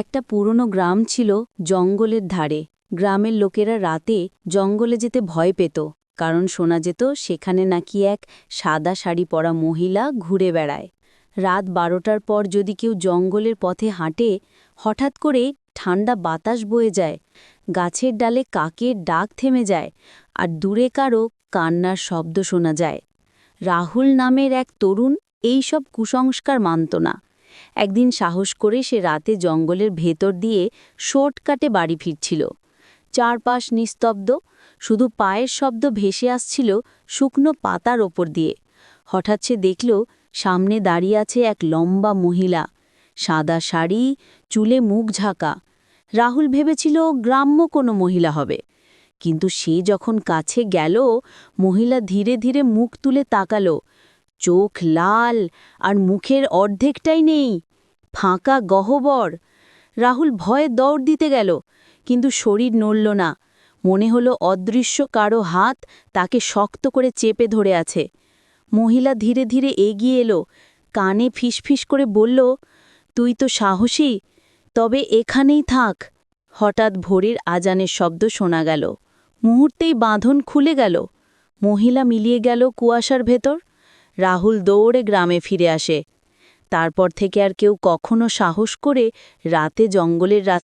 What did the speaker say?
একটা পুরনো গ্রাম ছিল জঙ্গলের ধারে। গ্রামের লোকেরা রাতে জঙ্গলে যেতে ভয় পেত, কারণ শোনা যেত সেখানে নাকি এক সাদা শাড়ি পরা মহিলা ঘুরে বেড়ায়। রাত বারোটার পর যদি কেউ জঙ্গলের পথে হাঁটে, হঠাৎ করে ঠান্ডা বাতাস বয়ে যায়, গাছের ডালে কাকের ডাক থেমে যায়, আর দূরে কারও কান্নার শব্দ শোনা যায়। রাহুল নামের এক তরুণ এই সব কুসংস্কার মানত না। একদিন সাহস করে সে রাতে জঙ্গলের ভেতর দিয়ে শর্টকাটে বাড়ি ফিরছিল। চারপাশ নিস্তব্ধ, শুধু পায়ের শব্দ ভেসে আসছিল শুকনো পাতার ওপর দিয়ে। হঠাৎ সে দেখল, সামনে দাঁড়িয়ে আছে এক লম্বা মহিলা। সাদা শাড়ি, চুলে মুখ ঝাঁকা। রাহুল ভেবেছিল গ্রাম্য কোনো মহিলা হবে। কিন্তু সে যখন কাছে গেল, মহিলা ধীরে ধীরে মুখ তুলে তাকালো। চোখ লাল আর মুখের অর্ধেকটাই নেই, ফাঁকা গহ্বর। রাহুল ভয়ে দৌড় দিতে গেল, কিন্তু শরীর নড়ল না। মনে হলো অদৃশ্য কারও হাত তাকে শক্ত করে চেপে ধরে আছে। মহিলা ধীরে ধীরে এগিয়ে এলো, কানে ফিসফিস করে বলল, তুই তো সাহসী, তবে এখানেই থাক। হঠাৎ ভোরের আজানের শব্দ শোনা গেল। মুহূর্তেই বাঁধন খুলে গেল। মহিলা মিলিয়ে গেল কুয়াশার ভেতর। রাহুল দৌড়ে গ্রামে ফিরে আসে। তারপর থেকে আর কেউ কখনো সাহস করে রাতে জঙ্গলের রাত